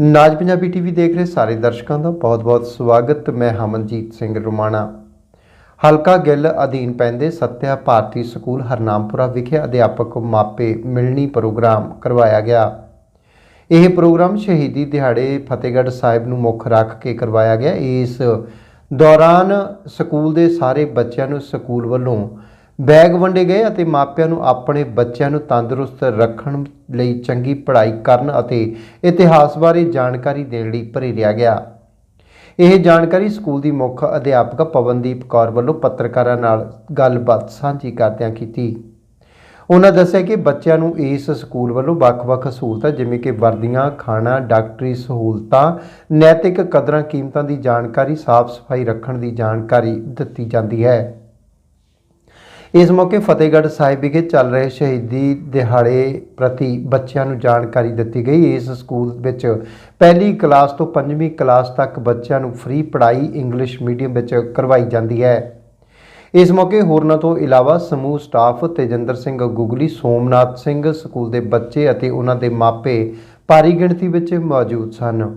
ਨਾਜ Punjabi TV ਦੇਖ ਰਹੇ ਸਾਰੇ ਦਰਸ਼ਕਾਂ ਦਾ ਬਹੁਤ-ਬਹੁਤ ਸਵਾਗਤ। ਮੈਂ ਹਮਨਜੀਤ ਸਿੰਘ ਰੁਮਾਣਾ। ਹਲਕਾ ਗਿੱਲ ਅਧੀਨ ਪੈਂਦੇ ਸੱਤਿਆ ਭਾਰਤੀ ਸਕੂਲ ਹਰਨਾਮਪੁਰਾ ਵਿਖੇ ਅਧਿਆਪਕ ਮਾਪੇ ਮਿਲਣੀ ਪ੍ਰੋਗਰਾਮ ਕਰਵਾਇਆ ਗਿਆ। ਇਹ ਪ੍ਰੋਗਰਾਮ ਸ਼ਹੀਦੀ ਦਿਹਾੜੇ ਫਤਿਹਗੜ੍ਹ ਸਾਹਿਬ ਨੂੰ ਮੁੱਖ ਰੱਖ ਕੇ ਕਰਵਾਇਆ ਗਿਆ। ਇਸ ਦੌਰਾਨ ਸਕੂਲ ਦੇ ਸਾਰੇ ਬੱਚਿਆਂ ਨੂੰ ਸਕੂਲ ਵੱਲੋਂ ਬੈਗ ਵੰਡੇ ਗਏ ਅਤੇ ਮਾਪਿਆਂ ਨੂੰ ਆਪਣੇ ਬੱਚਿਆਂ ਨੂੰ ਤੰਦਰੁਸਤ ਰੱਖਣ ਲਈ ਚੰਗੀ ਪੜ੍ਹਾਈ ਕਰਨ ਅਤੇ ਇਤਿਹਾਸ ਬਾਰੇ ਜਾਣਕਾਰੀ ਦੇਣ ਲਈ ਪ੍ਰੇਰਿਆ ਗਿਆ ਇਹ ਜਾਣਕਾਰੀ ਸਕੂਲ ਦੀ ਮੁੱਖ ਅਧਿਆਪਕ ਪਵਨਦੀਪ ਕੌਰ ਵੱਲੋਂ ਪੱਤਰਕਾਰਾਂ ਨਾਲ ਗੱਲਬਾਤ ਸਾਂਝੀ ਕਰਦਿਆਂ ਕੀਤੀ ਉਹਨਾਂ ਦੱਸਿਆ ਕਿ ਬੱਚਿਆਂ ਨੂੰ ਇਸ ਸਕੂਲ ਵੱਲੋਂ ਵੱਖ-ਵੱਖ ਸਹੂਲਤਾਂ ਜਿਵੇਂ ਕਿ ਵਰਦੀਆਂ, ਖਾਣਾ, ਡਾਕਟਰੀ ਸਹੂਲਤਾਂ, ਨੈਤਿਕ ਕਦਰਾਂ ਕੀਮਤਾਂ ਦੀ ਜਾਣਕਾਰੀ, ਸਾਫ਼ ਸਫ਼ਾਈ ਰੱਖਣ ਦੀ ਜਾਣਕਾਰੀ ਦਿੱਤੀ ਜਾਂਦੀ ਹੈ। ਇਸ ਮੌਕੇ ਫਤਿਹਗੜ੍ਹ ਸਾਹਿਬ ਵਿਖੇ ਚੱਲ ਰਹੇ ਸ਼ਹੀਦੀ ਦਿਹਾੜੇ ਪ੍ਰਤੀ ਬੱਚਿਆਂ ਨੂੰ ਜਾਣਕਾਰੀ ਦਿੱਤੀ ਗਈ। ਇਸ ਸਕੂਲ ਵਿੱਚ ਪਹਿਲੀ ਕਲਾਸ ਤੋਂ ਪੰਜਵੀਂ ਕਲਾਸ ਤੱਕ ਬੱਚਿਆਂ ਨੂੰ ਫ੍ਰੀ ਪੜ੍ਹਾਈ ਇੰਗਲਿਸ਼ ਮੀਡੀਅਮ ਵਿੱਚ ਕਰਵਾਈ ਜਾਂਦੀ ਹੈ। ਇਸ ਮੌਕੇ ਹੋਰਨਾਂ ਤੋਂ ਇਲਾਵਾ ਸਮੂਹ ਸਟਾਫ ਤੇਜਿੰਦਰ ਸਿੰਘ ਗੁਗਲੀ, ਸੋਮਨਾਥ ਸਿੰਘ, ਸਕੂਲ ਦੇ ਬੱਚੇ ਅਤੇ ਉਹਨਾਂ ਦੇ ਮਾਪੇ ਭਾਰੀ ਗਿਣਤੀ ਵਿੱਚ ਮੌਜੂਦ ਸਨ।